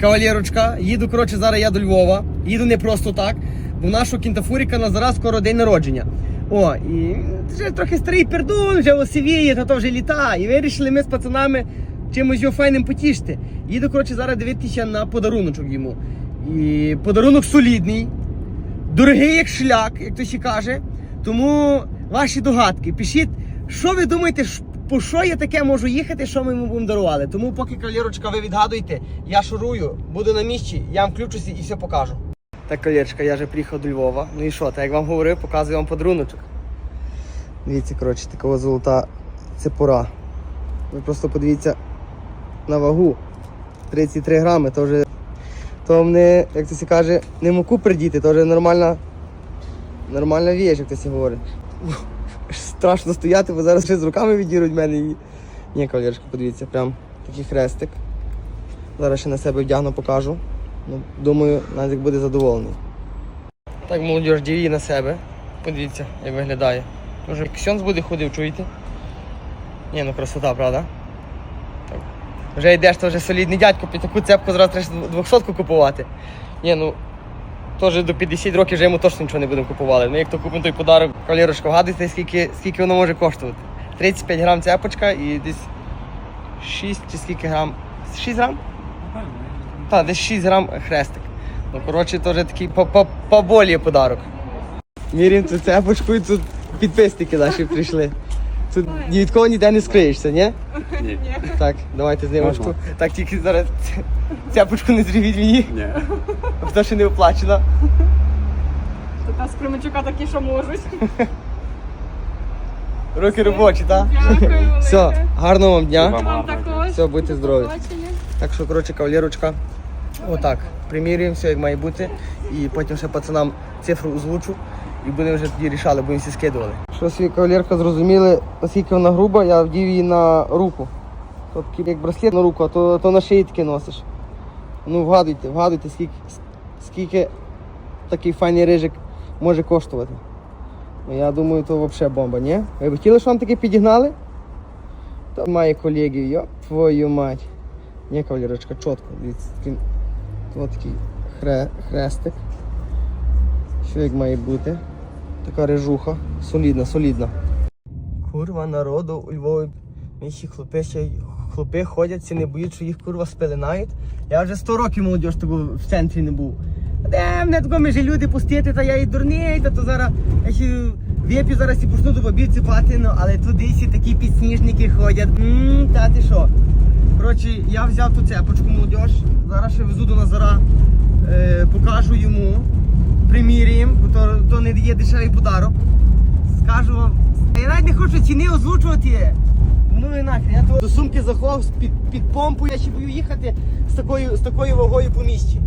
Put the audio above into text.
Кавалерочка, їду, коротше, зараз я до Львова. Їду не просто так, бо в нашого кінтафуріка на зараз скоро день народження. О, і вже трохи старий пердун, вже осивіє, то, то вже літа. І вирішили ми з пацанами чимось його файним потішити. Їду, коротше, зараз дивитися на подаруночок йому. І подарунок солідний, дорогий як шлях, як то ще каже. Тому ваші догадки. Пишіть, що ви думаєте, по що я таке можу їхати, що ми йому будемо дарували. Тому поки кавалерочка, ви відгадуєте, я шурую, буду на місці, я вам включуся і все покажу. Так, кавалерочка, я вже приїхав до Львова. Ну і що, так як вам говорив, показую вам подаруночок. Дивіться, коротше, така золота цепура. Ви просто подивіться на вагу. 33 грами, то вже то мене, як це каже, не муку придіти, то вже нормальна, нормальна віч, як це говорить. Страшно стояти, бо зараз з руками відіруть мене і. Ні, кавалерочка, подивіться, прям такий хрестик. Зараз ще на себе вдягну, покажу. Ну, думаю, Назик буде задоволений. Так, молодіж, діві на себе. Подивіться, як виглядає. Може, ксьонц буде ходив, чуєте? Ні, ну красота, правда? Так. Вже йдеш, то вже солідний дядько, під таку цепку зараз треба 200 купувати. Ні, ну теж до 50 років вже йому точно нічого не будемо купувати. Ну як то купимо той подарок, кавалерочка, вгадуйте, скільки, скільки воно може коштувати. 35 грам цепочка і десь 6 чи скільки грам. 6 грам? Так, десь 6 грам хрестик. Ну, коротше, теж такий по- по- поболіє подарок. Міряємо цю цепочку і тут підписники наші прийшли. Тут ні від кого ніде не скриєшся, ні? Ні. Так, давайте знімочку. Так, тільки зараз ц- цепочку не зрівіть мені, Ні. хто ще не оплачена. То та з Кременчука такі, що можуть. Руки робочі, так? Дякую велике. Все, гарного вам дня. Вам Вам також. Все, будьте здорові. Побачення. Так що, коротше, кавалерочка, отак, примірюємо все, як має бути. І потім ще пацанам цифру озвучу. І будемо вже тоді рішали, будемо всі скидували. Що свій кавалерка зрозуміли, оскільки вона груба, я вдів її на руку. Тобто як браслет на руку, а то, то на шиї таки носиш. Ну вгадуйте, вгадуйте, скільки, скільки такий файний рижик може коштувати. Ну, я думаю, то взагалі бомба, ні? Ви б хотіли, щоб вам таке підігнали? То має колегів, йоп твою мать. Ні, кавалерочка, чітко. Такий, ось такий хре, хрестик. Що як має бути? Така режуха. Солідна, солідна. Курва народу у Львові. Міші хлопи ще хлопи ходять, всі не боють, що їх курва спеленають. Я вже 100 років молодіж того в центрі не був. А Де мене такого межі люди пустити, та я і дурний, та то зараз я ще вип'ю зараз і почну до бабів ціпати, ну але туди всі такі підсніжники ходять. Ммм, та ти що? Коротше, я взяв ту цепочку молодіж, зараз ще везу до Назара, е, покажу йому, приміряємо, бо то, то не є дешевий подарок. Скажу вам, я навіть не хочу ціни озвучувати. Ну і нахрен, я того до сумки заховав під, під помпу, я ще буду їхати з такою, з такою вагою по місті.